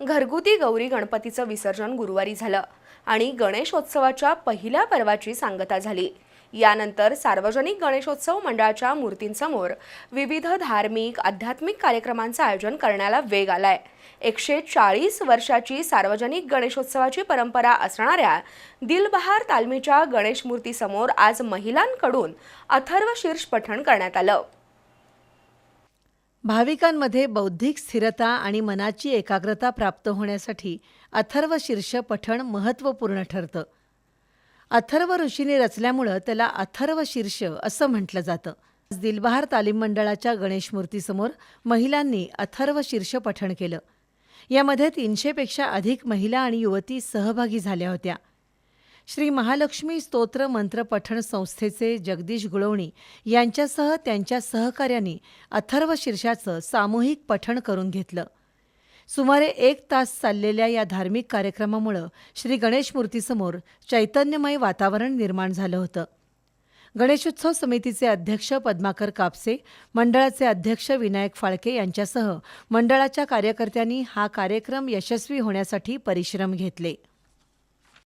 घरगुती गौरी गणपतीचं विसर्जन गुरुवारी झालं आणि गणेशोत्सवाच्या पहिल्या पर्वाची सांगता झाली. यानंतर सार्वजनिक गणेशोत्सव मंडळाच्या मूर्तींसमोर विविध धार्मिक आध्यात्मिक कार्यक्रमांचं आयोजन करण्याला वेग आलाय. एकशे चाळीस वर्षाची सार्वजनिक गणेशोत्सवाची परंपरा असणाऱ्या दिलबहार तालमीच्या गणेश मूर्तीसमोर आज महिलांकडून अथर्व शीर्ष पठण करण्यात आलं. भाविकांमध्ये बौद्धिक स्थिरता आणि मनाची एकाग्रता प्राप्त होण्यासाठी अथर्व शीर्ष पठण महत्त्वपूर्ण ठरतं. अथर्व ऋषीने रचल्यामुळं त्याला अथर्व शीर्ष असं म्हटलं जातं. आज दिलबहार तालीम मंडळाच्या गणेश मूर्तीसमोर महिलांनी अथर्व शीर्ष पठण केलं. यामध्ये तीनशेपेक्षा अधिक महिला आणि युवती सहभागी झाल्या होत्या. श्री महालक्ष्मी स्तोत्र मंत्र पठण संस्थेचे जगदीश गुळवणी यांच्यासह त्यांच्या सहकाऱ्यांनी अथर्व शीर्षाचं सामूहिक पठण करून घेतलं. सुमारे एक तास चाललेल्या या धार्मिक कार्यक्रमामुळं श्री गणेश मूर्तीसमोर चैतन्यमय वातावरण निर्माण झालं होतं. गणेशोत्सव समितीचे अध्यक्ष पद्माकर कापसे मंडळाचे अध्यक्ष विनायक फाळके यांच्यासह मंडळाच्या कार्यकर्त्यांनी हा कार्यक्रम यशस्वी होण्यासाठी परिश्रम घेतले.